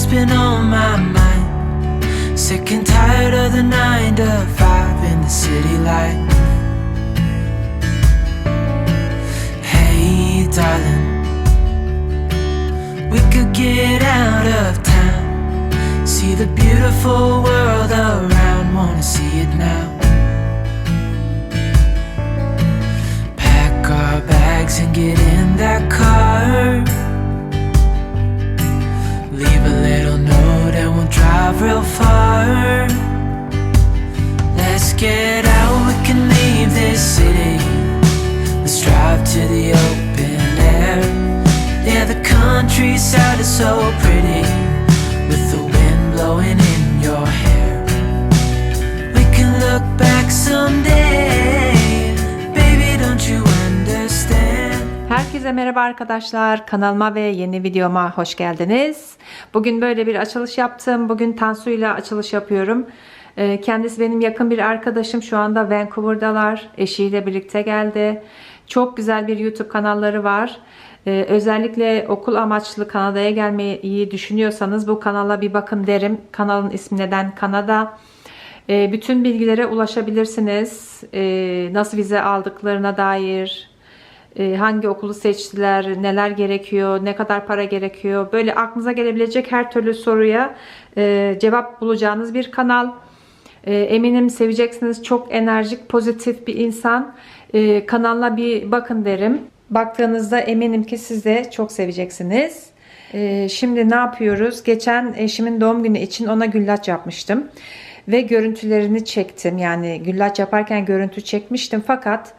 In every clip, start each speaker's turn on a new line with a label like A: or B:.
A: what's been on my mind. Sick and tired of the nine to five in the city light. Hey, darling, we could get out of town. See the beautiful world around, wanna see it now. Pack our bags and get in that car. Leave a little note and we'll drive real far. Let's get out, we can leave this city. Let's drive to the open air. Yeah, the countryside is so pretty with the wind blowing in your hair. We can look back someday.
B: Herkese merhaba arkadaşlar. Kanalıma ve yeni videoma hoş geldiniz. Bugün böyle bir açılış yaptım. Bugün Tansu ile açılış yapıyorum. Ee, Kendisi benim yakın bir arkadaşım. Şu anda Vancouver'dalar. Eşiyle birlikte geldi. Çok güzel bir YouTube kanalları var. Ee, Özellikle okul amaçlı Kanada'ya gelmeyi düşünüyorsanız bu kanala bir bakın derim. Kanalın ismi neden Kanada. Ee, Bütün bilgilere ulaşabilirsiniz. Nasıl vize aldıklarına dair, hangi okulu seçtiler, neler gerekiyor, ne kadar para gerekiyor. Böyle aklınıza gelebilecek her türlü soruya e, cevap bulacağınız bir kanal. E, eminim seveceksiniz. Çok enerjik, pozitif bir insan. E, kanalına bir bakın derim. Baktığınızda eminim ki siz de çok seveceksiniz. E, şimdi ne yapıyoruz? Geçen eşimin doğum günü için ona güllaç yapmıştım. Ve görüntülerini çektim. Yani güllaç yaparken görüntü çekmiştim. Fakat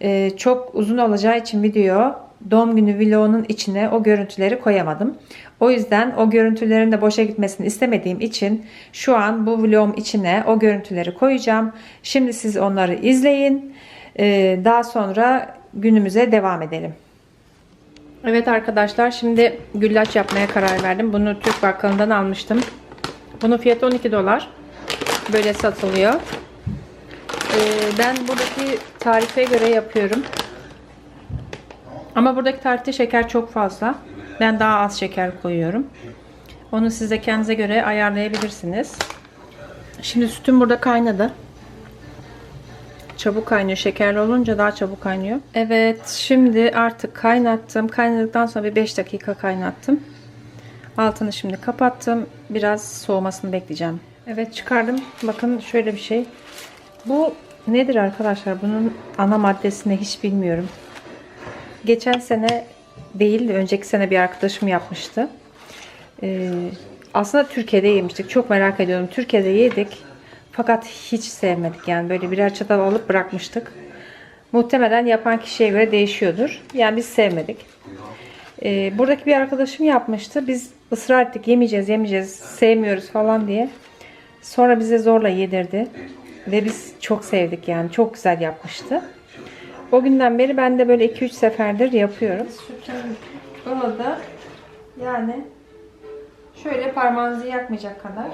B: ee, çok uzun olacağı için video doğum günü vlogunun içine o görüntüleri koyamadım. O yüzden o görüntülerin de boşa gitmesini istemediğim için şu an bu vlogum içine o görüntüleri koyacağım. Şimdi siz onları izleyin. Ee, daha sonra günümüze devam edelim. Evet arkadaşlar şimdi güllaç yapmaya karar verdim. Bunu Türk bakkalından almıştım. Bunun fiyatı 12 dolar. Böyle satılıyor. Ee, ben buradaki tarife göre yapıyorum. Ama buradaki tarifte şeker çok fazla. Ben daha az şeker koyuyorum. Onu siz de kendinize göre ayarlayabilirsiniz. Şimdi sütüm burada kaynadı. Çabuk kaynıyor. Şekerli olunca daha çabuk kaynıyor. Evet şimdi artık kaynattım. Kaynadıktan sonra bir 5 dakika kaynattım. Altını şimdi kapattım. Biraz soğumasını bekleyeceğim. Evet çıkardım. Bakın şöyle bir şey. Bu nedir arkadaşlar? Bunun ana maddesini hiç bilmiyorum. Geçen sene değil de önceki sene bir arkadaşım yapmıştı. Ee, aslında Türkiye'de yemiştik. Çok merak ediyorum. Türkiye'de yedik. Fakat hiç sevmedik. Yani böyle birer çatal alıp bırakmıştık. Muhtemelen yapan kişiye göre değişiyordur. Yani biz sevmedik. Ee, buradaki bir arkadaşım yapmıştı. Biz ısrar ettik yemeyeceğiz yemeyeceğiz sevmiyoruz falan diye. Sonra bize zorla yedirdi. Ve biz çok sevdik yani. Çok güzel yapmıştı. O günden beri ben de böyle 2-3 seferdir yapıyorum. Ilıdı. Yani şöyle parmağınızı yakmayacak kadar.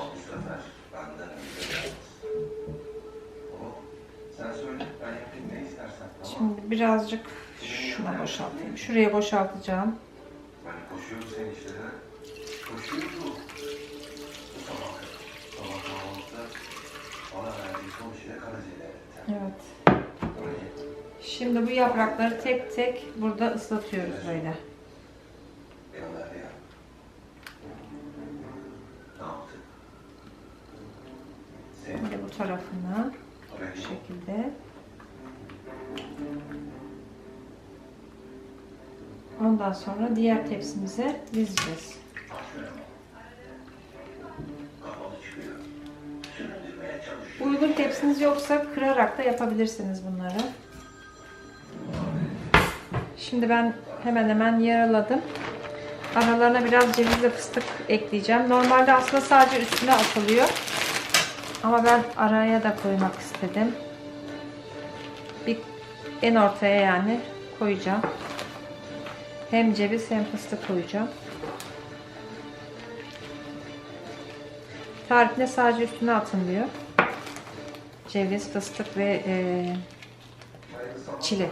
B: Şimdi birazcık şuna boşaltayım. Şuraya boşaltacağım.
C: Ben koşuyorum senin ha. Koşuyorum. Bu sabah. Kahvaltıda bana karaciğer.
B: Evet. Şimdi bu yaprakları tek tek burada ıslatıyoruz böyle. Şimdi bu tarafına
C: oraya
B: bu şekilde. Ondan sonra diğer tepsimize dizeceğiz. Uygun tepsiniz yoksa kırarak da yapabilirsiniz bunları. Şimdi ben hemen hemen yaraladım. Aralarına biraz ceviz ve fıstık ekleyeceğim. Normalde aslında sadece üstüne atılıyor. Ama ben araya da koymak istedim. Bir en ortaya yani koyacağım. Hem ceviz hem fıstık koyacağım. Tarifinde sadece üstüne atın diyor. Ceviz, fıstık ve e, çilek.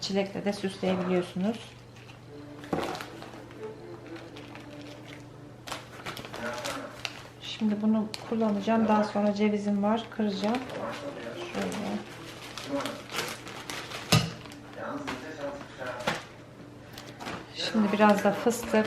B: Çilekle de süsleyebiliyorsunuz. Şimdi bunu kullanacağım. Daha sonra cevizim var. Kıracağım. Şöyle. Şimdi biraz da fıstık.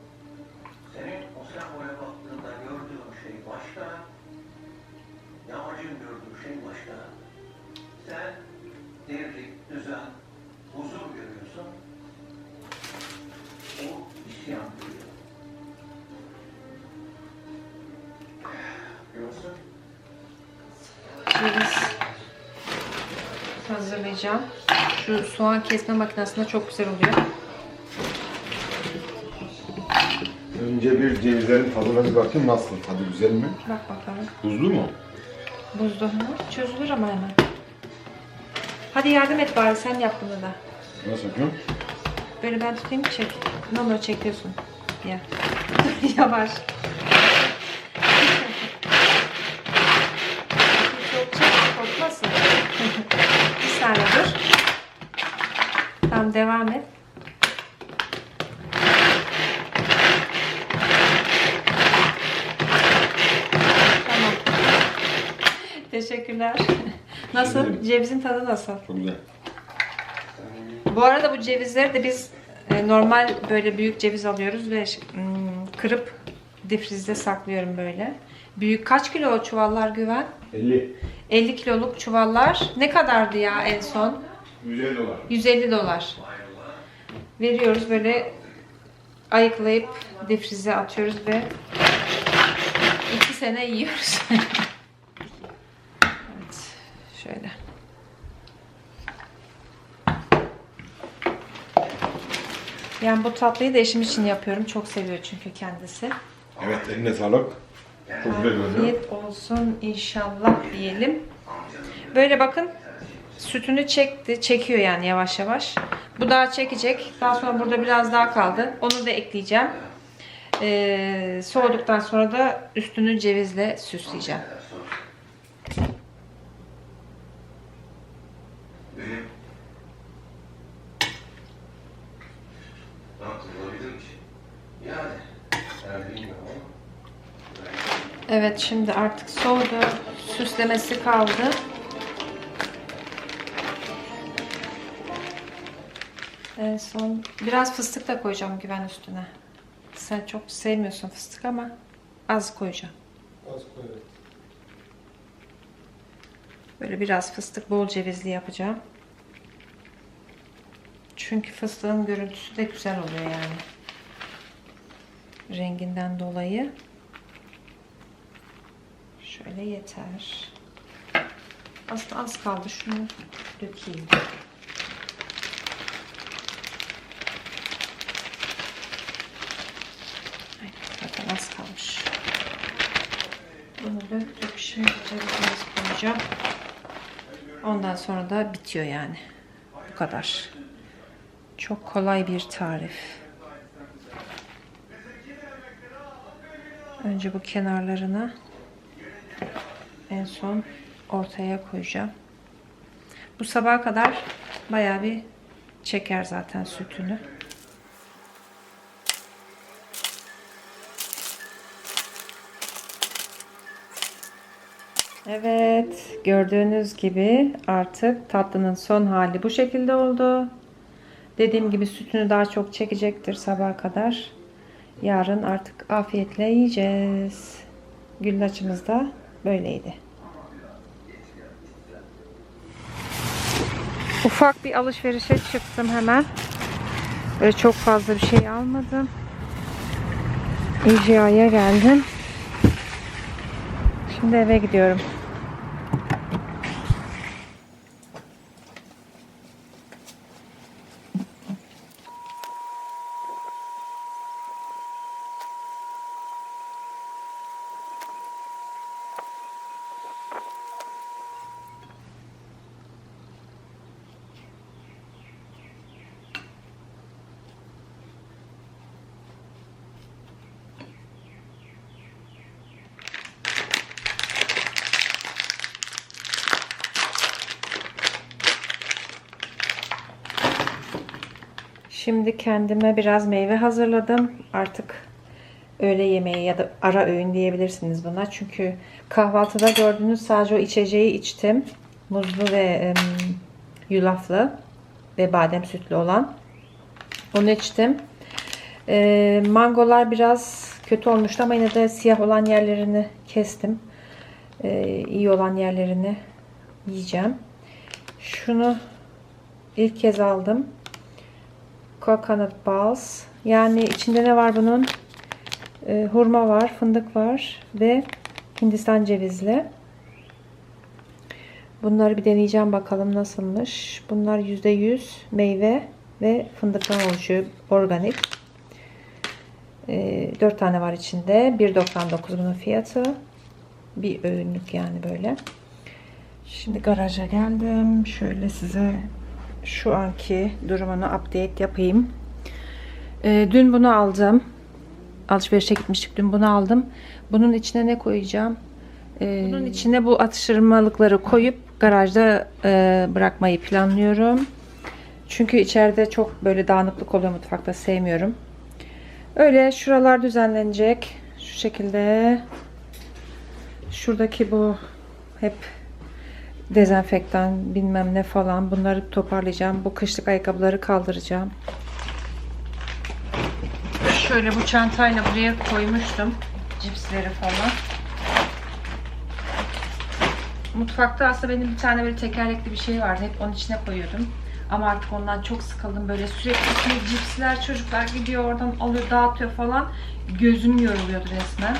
B: hazırlayacağım. Şu soğan kesme makinesinde çok güzel oluyor.
D: Önce bir cevizlerin tadına bir bakayım nasıl? Tadı güzel mi?
B: Bak bakalım.
D: Tuzlu mu?
B: Buzlu mu? Çözülür ama hemen. Hadi yardım et bari sen yap bunu da.
D: Nasıl yapıyorum?
B: Böyle ben tutayım çek. Normal çekiyorsun. Ya. Yavaş. Çok çek korkmasın. Bir saniye dur. Tamam devam et. Tamam. Teşekkürler. Nasıl? Cevizin tadı nasıl?
D: Çok güzel.
B: Bu arada bu cevizleri de biz e, normal böyle büyük ceviz alıyoruz ve hmm, kırıp difrizde saklıyorum böyle. Büyük kaç kilo o çuvallar güven?
D: 50.
B: 50 kiloluk çuvallar. Ne kadardı ya en son?
D: 150 dolar.
B: 150 dolar. Veriyoruz böyle ayıklayıp difrize atıyoruz ve 2 sene yiyoruz. evet. Şöyle. Yani bu tatlıyı da eşim için yapıyorum. Çok seviyor çünkü kendisi.
D: Evet eline sağlık. Çok güzel görünüyor.
B: Afiyet olsun inşallah diyelim. Böyle bakın sütünü çekti, çekiyor yani yavaş yavaş. Bu daha çekecek. Daha sonra burada biraz daha kaldı. Onu da ekleyeceğim. Ee, soğuduktan sonra da üstünü cevizle süsleyeceğim. Evet şimdi artık soğudu. Süslemesi kaldı. En son biraz fıstık da koyacağım güven üstüne. Sen çok sevmiyorsun fıstık ama az koyacağım. Böyle biraz fıstık bol cevizli yapacağım. Çünkü fıstığın görüntüsü de güzel oluyor yani. Renginden dolayı. Şöyle yeter. Aslında az kaldı. Şunu dökeyim. Ay, zaten az kalmış. Bunu döktük. Şimdi cevizimizi koyacağım. Ondan sonra da bitiyor yani. Bu kadar. Çok kolay bir tarif. Önce bu kenarlarına en son ortaya koyacağım. Bu sabaha kadar bayağı bir çeker zaten sütünü. Evet, gördüğünüz gibi artık tatlının son hali bu şekilde oldu. Dediğim gibi sütünü daha çok çekecektir sabaha kadar. Yarın artık afiyetle yiyeceğiz. Güllaçımız da böyleydi. Ufak bir alışverişe çıktım hemen. Böyle çok fazla bir şey almadım. İjia'ya geldim. Şimdi eve gidiyorum. Şimdi kendime biraz meyve hazırladım. Artık öğle yemeği ya da ara öğün diyebilirsiniz buna. Çünkü kahvaltıda gördüğünüz sadece o içeceği içtim. Muzlu ve yulaflı ve badem sütlü olan. Onu içtim. E, mangolar biraz kötü olmuştu ama yine de siyah olan yerlerini kestim. E, iyi olan yerlerini yiyeceğim. Şunu ilk kez aldım. Coconut balls. Yani içinde ne var bunun? E, hurma var, fındık var ve Hindistan cevizli. Bunları bir deneyeceğim bakalım nasılmış. Bunlar %100 meyve ve fındıktan oluşuyor. Organik. E, 4 tane var içinde. 1.99 bunun fiyatı. Bir öğünlük yani böyle. Şimdi garaja geldim. Şöyle size şu anki durumunu update yapayım. Ee, dün bunu aldım. Alışverişe gitmiştik. Dün bunu aldım. Bunun içine ne koyacağım? Ee, bunun içine bu atıştırmalıkları koyup garajda e, bırakmayı planlıyorum. Çünkü içeride çok böyle dağınıklık oluyor mutfakta. Sevmiyorum. Öyle şuralar düzenlenecek. Şu şekilde. Şuradaki bu hep dezenfektan bilmem ne falan bunları toparlayacağım. Bu kışlık ayakkabıları kaldıracağım. Şöyle bu çantayla buraya koymuştum. Cipsleri falan. Mutfakta aslında benim bir tane böyle tekerlekli bir şey vardı. Hep onun içine koyuyordum. Ama artık ondan çok sıkıldım. Böyle sürekli cipsler çocuklar gidiyor oradan alıyor dağıtıyor falan. Gözüm yoruluyordu resmen.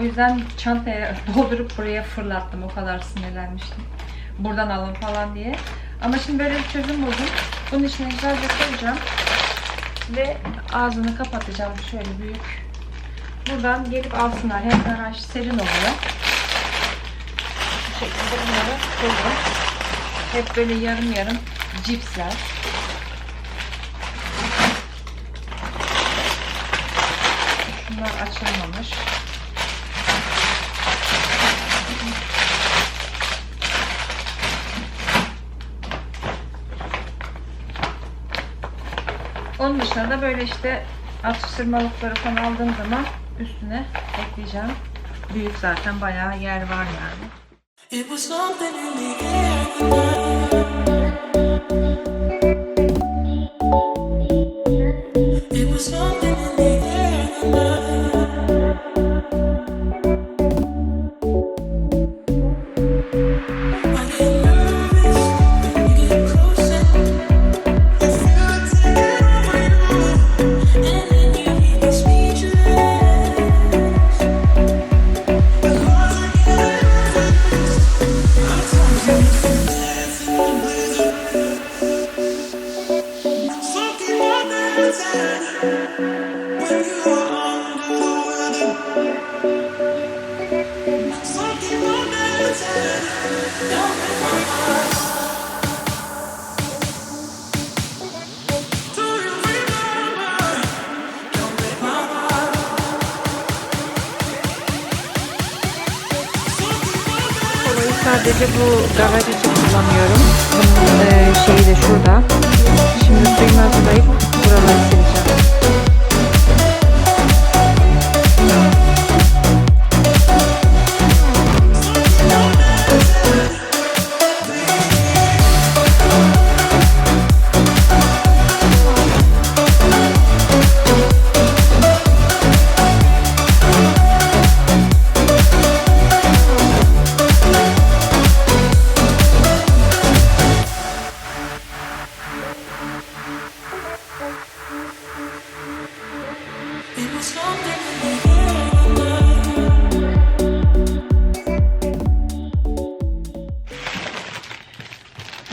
B: O yüzden çantaya doldurup buraya fırlattım. O kadar sinirlenmiştim buradan alın falan diye. Ama şimdi böyle bir çözüm buldum. Bunun içine güzelce koyacağım. Ve ağzını kapatacağım şöyle büyük. Buradan gelip alsınlar. Hem garaj serin oluyor. Bu şekilde bunları koyuyorum. Hep böyle yarım yarım cipsler. Şunlar açılmamış. Onun dışında da böyle işte atıştırmalıkları falan aldığım zaman üstüne ekleyeceğim. Büyük zaten bayağı yer var yani.
A: It was something in the air
B: sadece bu garaj için kullanıyorum. Bunun e, şeyi de şurada. Şimdi suyumu hazırlayıp
A: Thank you.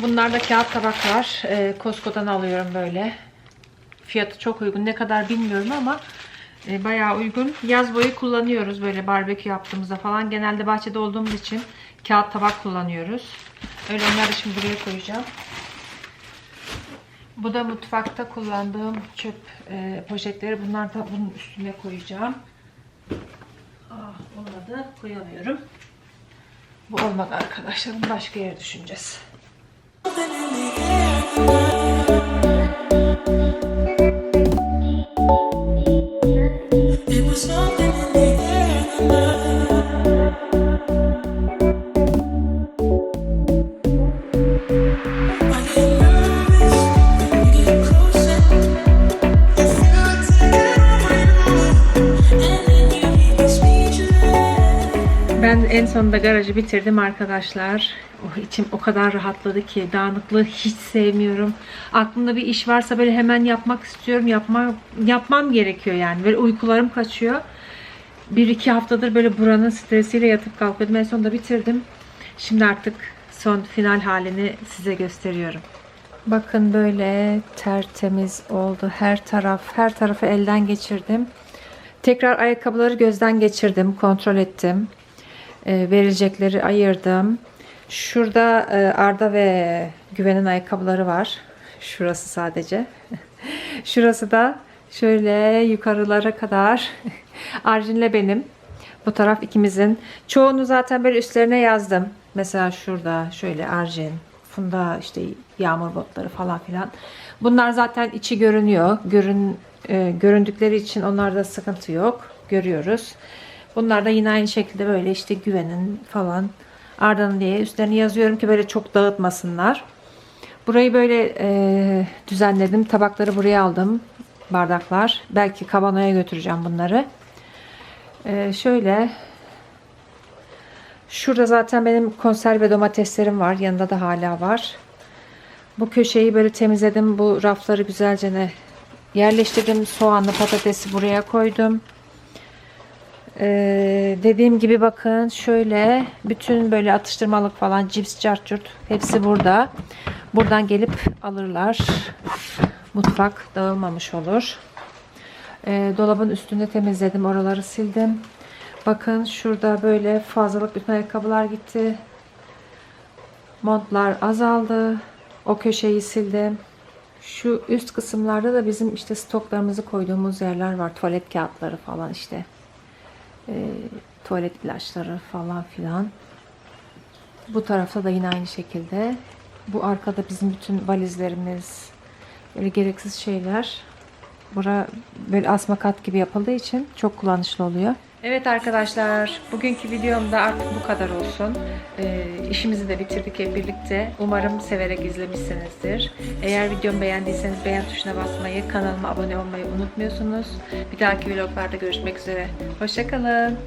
B: Bunlarda kağıt tabaklar. E, Costco'dan alıyorum böyle. Fiyatı çok uygun. Ne kadar bilmiyorum ama e, bayağı uygun. Yaz boyu kullanıyoruz böyle barbekü yaptığımızda falan. Genelde bahçede olduğumuz için kağıt tabak kullanıyoruz. Öyle onları şimdi buraya koyacağım. Bu da mutfakta kullandığım çöp e, poşetleri. Bunlar da bunun üstüne koyacağım. Ah, olmadı. Koyamıyorum. Bu olmadı arkadaşlar. Bunu başka yere düşüneceğiz.
A: In the air
B: sonunda garajı bitirdim arkadaşlar. Oh, içim o kadar rahatladı ki dağınıklığı hiç sevmiyorum. Aklımda bir iş varsa böyle hemen yapmak istiyorum. Yapma, yapmam gerekiyor yani. Böyle uykularım kaçıyor. Bir iki haftadır böyle buranın stresiyle yatıp kalkıyordum. En sonunda bitirdim. Şimdi artık son final halini size gösteriyorum. Bakın böyle tertemiz oldu. Her taraf, her tarafı elden geçirdim. Tekrar ayakkabıları gözden geçirdim, kontrol ettim. E, verilecekleri ayırdım. Şurada e, Arda ve Güven'in ayakkabıları var. Şurası sadece. Şurası da şöyle yukarılara kadar Arjin'le benim. Bu taraf ikimizin. Çoğunu zaten böyle üstlerine yazdım. Mesela şurada şöyle Arjin, Funda işte yağmur botları falan filan. Bunlar zaten içi görünüyor. Görün, e, göründükleri için onlarda sıkıntı yok. Görüyoruz. Bunlar da yine aynı şekilde böyle işte güvenin falan Arda'nın diye üstlerini yazıyorum ki böyle çok dağıtmasınlar. Burayı böyle e, düzenledim. Tabakları buraya aldım. Bardaklar. Belki kabanoya götüreceğim bunları. E, şöyle Şurada zaten benim konserve domateslerim var. Yanında da hala var. Bu köşeyi böyle temizledim. Bu rafları güzelce ne yerleştirdim. Soğanlı patatesi buraya koydum. Ee, dediğim gibi bakın şöyle bütün böyle atıştırmalık falan cips cartçurt hepsi burada. Buradan gelip alırlar. Mutfak dağılmamış olur. Ee, dolabın üstünde temizledim. Oraları sildim. Bakın şurada böyle fazlalık bütün ayakkabılar gitti. Montlar azaldı. O köşeyi sildim. Şu üst kısımlarda da bizim işte stoklarımızı koyduğumuz yerler var. Tuvalet kağıtları falan işte. Ee, tuvalet ilaçları falan filan. Bu tarafta da yine aynı şekilde. Bu arkada bizim bütün valizlerimiz, böyle gereksiz şeyler. Bura böyle asma kat gibi yapıldığı için çok kullanışlı oluyor. Evet arkadaşlar, bugünkü videomda artık bu kadar olsun. Ee, işimizi de bitirdik hep birlikte. Umarım severek izlemişsinizdir. Eğer videomu beğendiyseniz beğen tuşuna basmayı, kanalıma abone olmayı unutmuyorsunuz. Bir dahaki vloglarda görüşmek üzere. Hoşçakalın.